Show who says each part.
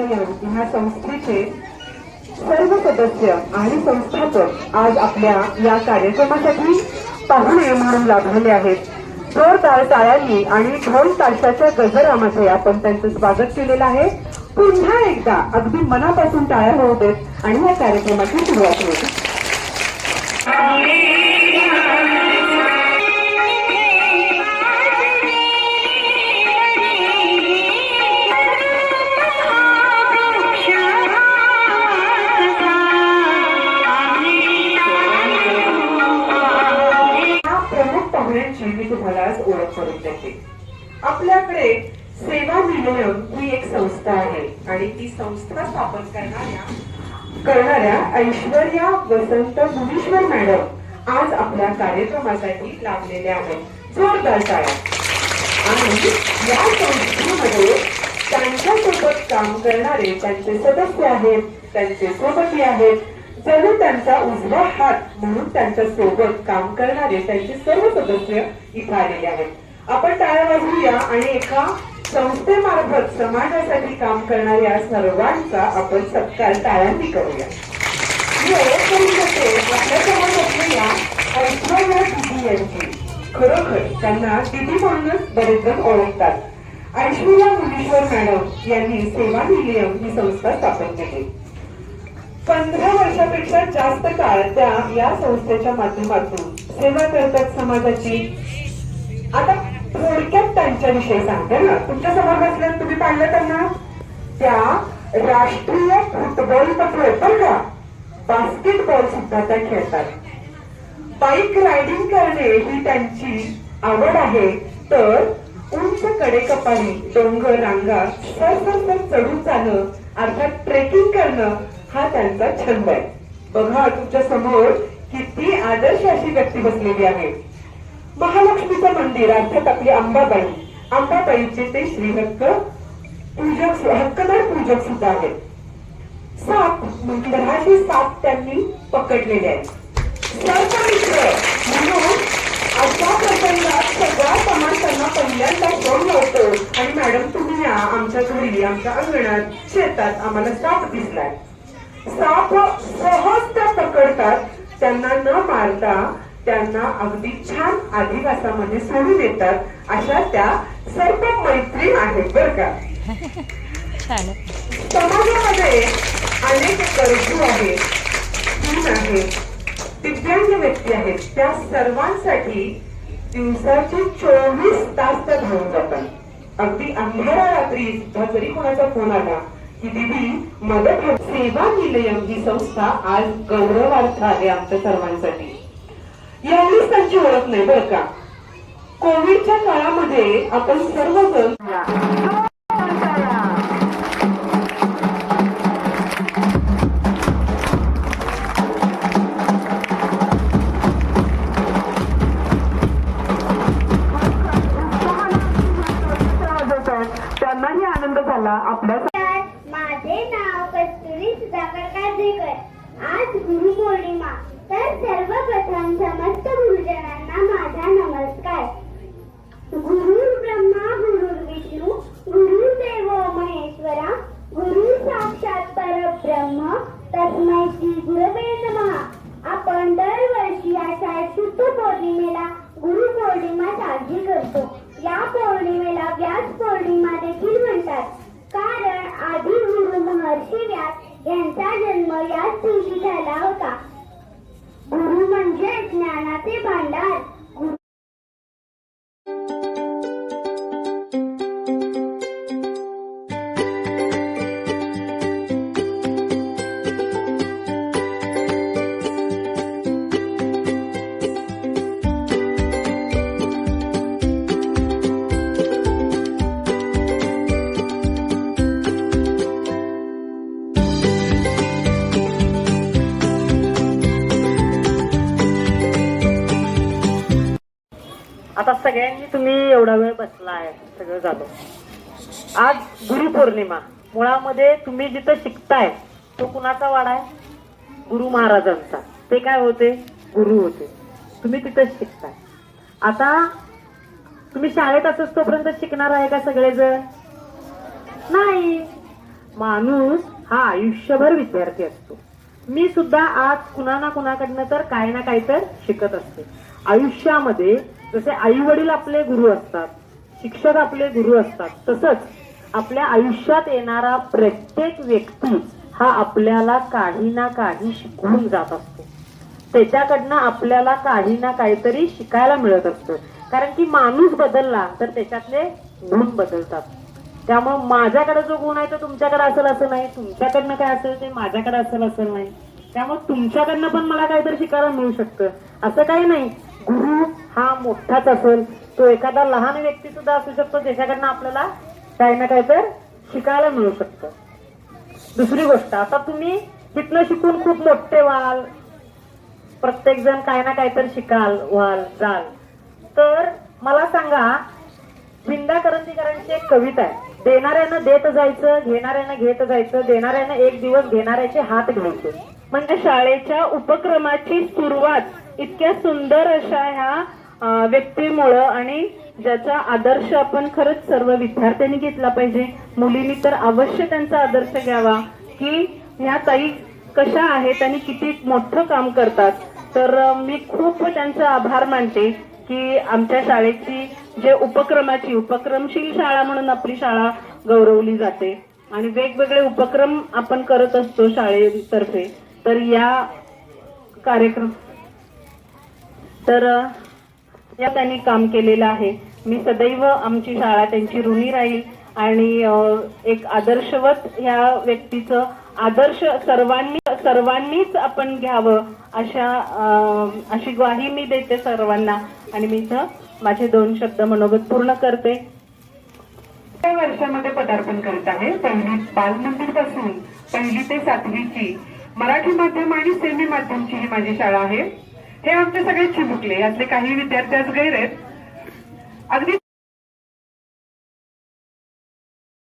Speaker 1: निलयम ह्या संस्थेचे सर्व सदस्य आणि संस्थापक आज आपल्या या कार्यक्रमासाठी पाहुणे म्हणून लाभलेले आहेत. जोरदार टाळ्यांनी आणि ढोल ताशाच्या गजरामध्ये आपण त्यांचं स्वागत केलेलं आहे. पुन्हा एकदा अगदी मनापासून टाळ्या होऊ देत आणि या कार्यक्रमाची सुरुवात होते पाहुण्यांची मी तुम्हाला आज ओळख करून देते. आपल्याकडे सेवा निलयम ही एक संस्था आहे आणि ती संस्था स्थापन करणाऱ्या करणाऱ्या ऐश्वर्या वसंत भुवेश्वर मॅडम आज आपल्या कार्यक्रमासाठी लाभलेल्या आहेत. जोरदार टाळ्या. आणि या संस्थेमध्ये त्यांच्यासोबत काम करणारे त्यांचे सदस्य आहेत त्यांचे सोबती आहेत जणू त्यांचा उजवा हात म्हणून त्यांच्यासोबत काम करणारे त्यांचे सर्व सदस्य इथे आलेले आहेत. आपण टाळ्या वाजवूया आणि एका संस्थेमार्फत समाजासाठी काम करणाऱ्या सर्वांचा आपण सत्कार टाळ्यांनी करूया. मी ओळख करू शकते आपल्यासमोर असलेल्या ऐश्वर्या दिदी यांची. खरोखर त्यांना दिदी म्हणूनच बरेच जण ओळखतात. ऐश्वर्या मुनीश्वर मॅडम यांनी सेवा निलयम ही संस्था स्थापन केली. पंधरा वर्षापेक्षा जास्त काळ त्या या संस्थेच्या माध्यमातून सेवा करतात समाजाची. आता थोडक्यात त्यांच्याविषयी सांगते ना. तुमच्यासमोर बसल्यात तुम्ही पाहिलं त्यांना त्या राष्ट्रीय फुटबॉल पत्र बरं का? बास्केटबॉल सुद्धा त्या खेळतात. बाईक रायडिंग करणे ही त्यांची आवड आहे. तर उंच कडेकपारी डोंगर रांगा सर सर सर चढून जाणं अर्थात ट्रेकिंग करणं हा त्यांचा छंद आहे. बघा तुमच्यासमोर किती आदर्श अशी व्यक्ती बसलेली आहे. महालक्ष्मीचं मंदिर अर्थात आपली अंबाबाई. अंबाबाईचे ते श्रीहक्क पूजक हक्कदार पूजक सुद्धा आहेत. साप म्हटलं साप त्यांनी पकडलेले आहेत. सर्पमित्र म्हणून अशा प्रसंगात सगळा समाज त्यांना पहिल्यांदा फोन लावतो आणि मॅडम तुम्ही या आमच्या घरी आमच्या अंगणात शेतात आम्हाला साप दिसलाय. साप सहज त्या पकडतात त्यांना न मारता त्यांना अगदी छान अधिवासामध्ये सोडून येतात अशा त्या सर्प मैत्रीण आहेत बर का. समाजामध्ये अनेक गरजू आहेत आहेत दिव्यांग व्यक्ती आहेत. त्या सर्वांसाठी दिवसाचे चोवीस तास त्या धावून जातात. अगदी अंधारा रात्री सुद्धा जरी कोणाचा फोन आला मदत सेवा निलयम ही संस्था आज गौरवार्थ आहे आमच्या सर्वांसाठी. यावेळीच त्यांची ओळख नाही बरं का? कोविडच्या काळामध्ये आपण सर्वजण
Speaker 2: सर्वप्रथम समस्त गुरुजनांना माझा नमस्कार. गुरुर् ब्रह्मा गुरुर् विष्णू गुरुदेव महेश्वरा गुरु साक्षात परब्रह्म तस्मै श्री गुरवे नमः. आपण दरवर्षी आषाढ शुद्ध पौर्णिमेला गुरु पौर्णिमा साजरी करतो. या पौर्णिमेला व्यास पौर्णिमा देखील म्हणतात. कारण आधी गुरु महर्षी व्यास यांचा जन्म याच दिवशी झाला होता. म्हणजे ज्ञानाचे भांडार.
Speaker 3: सगळ्यांनी तुम्ही एवढा वेळ बसला आहे सगळं झालं. आज गुरुपौर्णिमा. मुळामध्ये तुम्ही जिथं शिकताय तो कुणाचा वाडा आहे? गुरु महाराजांचा. ते काय होते? गुरु होते. तुम्ही तिथं शिकताय. आता तुम्ही शाळेत असच तोपर्यंत शिकणार आहे का सगळेजण? नाही. माणूस हा आयुष्यभर विद्यार्थी असतो. मी सुद्धा आज कुणा ना कुणाकडनं तर काही ना काही तर शिकत असते. आयुष्यामध्ये जसे आई वडील आपले गुरु असतात शिक्षक आपले गुरु असतात तसंच आपल्या आयुष्यात येणारा प्रत्येक व्यक्ती हा आपल्याला काही ना काही शिकवून जात असतो. त्याच्याकडनं आपल्याला काही ना काहीतरी शिकायला मिळत असतं. कारण की माणूस बदलला तर त्याच्यातले गुण बदलतात. त्यामुळे माझ्याकडे जो गुण आहे तो तुमच्याकडे असेल असं नाही. तुमच्याकडनं काय असेल ते माझ्याकडे असेल असं नाही. त्यामुळे तुमच्याकडनं पण मला काहीतरी शिकायला मिळू शकतं. असं काही नाही. गुरु हा मोठाच असेल तो एखादा लहान व्यक्ती सुद्धा असू शकतो ज्याच्याकडनं आपल्याला काही ना काही तर शिकायला मिळू शकतं. दुसरी गोष्ट आता तुम्ही तिथनं शिकून खूप मोठे व्हाल प्रत्येक जण काही ना काहीतरी शिकाल व्हाल जाल. तर मला सांगा विंदा करंदीकरांची एक कविता आहे. देणाऱ्यानं देत जायचं घेणाऱ्यानं घेत जायचं देणाऱ्यानं एक दिवस घेणाऱ्याचे हात घ्यायचे.
Speaker 4: म्हणजे शाळेच्या उपक्रमाची सुरुवात इतक्या सुंदर अशा ह्या व्यक्तीमुळं आणि ज्याचा आदर्श आपण खरंच सर्व विद्यार्थ्यांनी घेतला पाहिजे. मुलींनी तर अवश्य त्यांचा आदर्श घ्यावा. की ह्या ताई कशा आहेत आणि किती मोठं काम करतात. तर मी खूप त्यांचा आभार मानते की आमच्या शाळेची जे उपक्रमाची उपक्रमशील शाळा म्हणून आपली शाळा गौरवली जाते. आणि वेगवेगळे उपक्रम आपण करत असतो शाळेतर्फे. तर या कार्यक्रम तर या त्यांनी काम केलेलं आहे. मी सदैव आमची शाळा त्यांची ऋणी राहील आणि एक आदर्शवत ह्या व्यक्तीचं आदर्श सर्वांनी सर्वांनीच आपण घ्यावं अशा अशी ग्वाही मी देते सर्वांना. आणि मी इथं माझे दोन शब्द मनोगत पूर्ण करते.
Speaker 1: या वर्षामध्ये पदार्पण करत आहे. पहिली बालमंदिरपासून पहिली ते सातवीची मराठी माध्यम आणि सेमी माध्यमची ही माझी शाळा आहे. हे आमचे सगळे चिमुकले. यातले काही विद्यार्थी आज गैर आहेत. अगदी